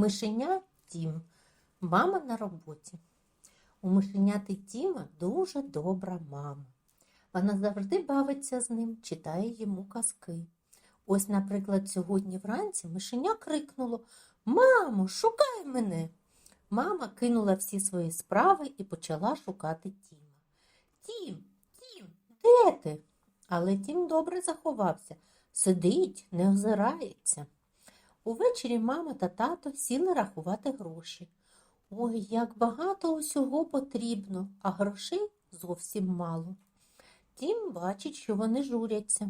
Мишеня Тім. Мама на роботі. У мишеняти Тіма дуже добра мама. Вона завжди бавиться з ним, читає йому казки. Ось, наприклад, сьогодні вранці мишеня крикнуло Мамо, шукай мене. Мама кинула всі свої справи і почала шукати Тіма. Тім, Тім, де ти? Але Тім добре заховався, сидить, не озирається. Увечері мама та тато сіли рахувати гроші. Ой, як багато усього потрібно, а грошей зовсім мало. Тім бачить, що вони журяться.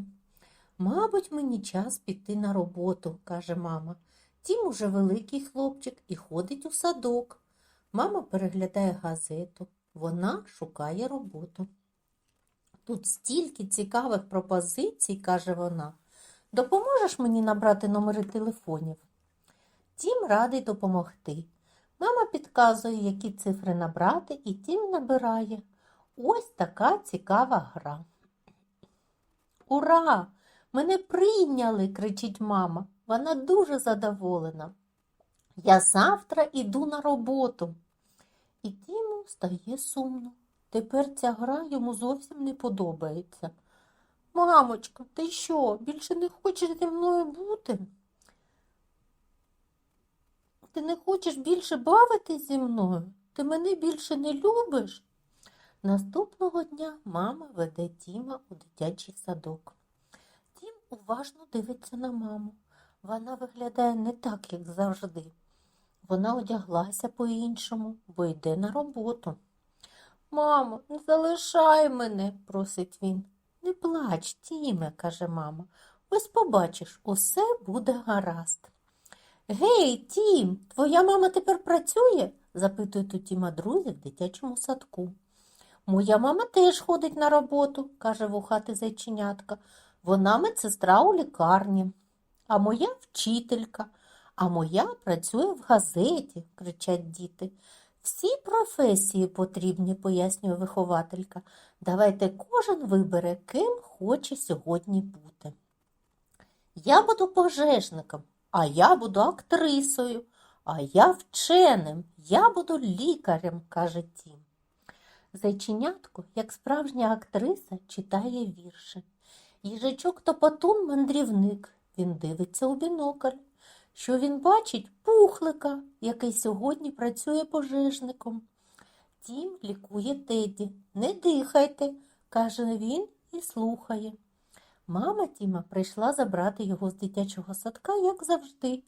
Мабуть, мені час піти на роботу, каже мама. Тім уже великий хлопчик і ходить у садок. Мама переглядає газету. Вона шукає роботу. Тут стільки цікавих пропозицій, каже вона. Допоможеш мені набрати номери телефонів? Тім радий допомогти. Мама підказує, які цифри набрати, і Тім набирає. Ось така цікава гра. Ура! Мене прийняли, кричить мама. Вона дуже задоволена. Я завтра іду на роботу. І Тіму стає сумно. Тепер ця гра йому зовсім не подобається. Мамочка, ти що, більше не хочеш зі мною бути? Ти не хочеш більше бавитись зі мною? Ти мене більше не любиш? Наступного дня мама веде Тіма у дитячий садок. Тім уважно дивиться на маму. Вона виглядає не так, як завжди. Вона одяглася по-іншому, бо йде на роботу. Мамо, не залишай мене, просить він. Не плач, Тіме, каже мама. Ось побачиш, усе буде гаразд. Гей, Тім, твоя мама тепер працює? запитують у Тіма друзі в дитячому садку. Моя мама теж ходить на роботу, каже вухати зайченятка. Вона медсестра у лікарні, а моя вчителька, а моя працює в газеті, кричать діти. Всі професії потрібні, пояснює вихователька. Давайте кожен вибере, ким хоче сьогодні бути. Я буду пожежником, а я буду актрисою, а я вченим, я буду лікарем, каже Тім. Зайченятко, як справжня актриса, читає вірші. Їжачок Топотун мандрівник. Він дивиться у бінокль. Що він бачить? Пухлика, який сьогодні працює пожежником. Тім лікує Теді. Не дихайте, каже він і слухає. Мама Тіма прийшла забрати його з дитячого садка, як завжди.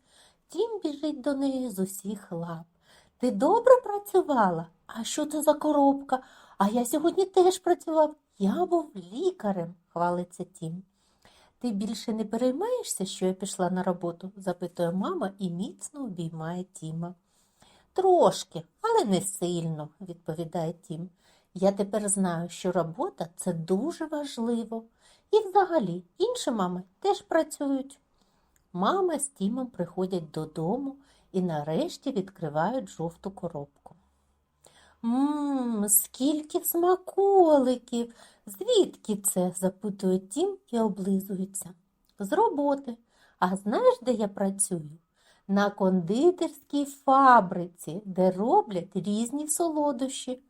Тім біжить до неї з усіх лап. Ти добре працювала? А що це за коробка? А я сьогодні теж працював. Я був лікарем, хвалиться Тім. Ти більше не переймаєшся, що я пішла на роботу? запитує мама і міцно обіймає Тіма. Трошки, але не сильно, відповідає Тім. Я тепер знаю, що робота це дуже важливо. І взагалі інші мами теж працюють. Мама з Тімом приходять додому і нарешті відкривають жовту коробку. Мм, скільки смаколиків. Звідки це? запитує Тім і облизується. З роботи. А знаєш, де я працюю? На кондитерській фабриці, де роблять різні солодощі.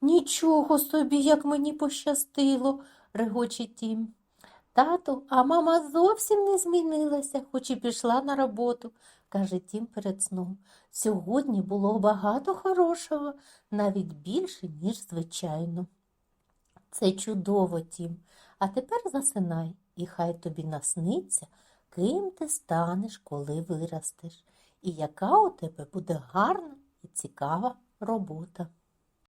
Нічого собі, як мені пощастило, регоче Тім. Тату, а мама зовсім не змінилася, хоч і пішла на роботу, каже Тім перед сном. Сьогодні було багато хорошого, навіть більше, ніж звичайно. Це чудово, Тім. А тепер засинай, і хай тобі насниться, ким ти станеш, коли виростеш, і яка у тебе буде гарна і цікава робота.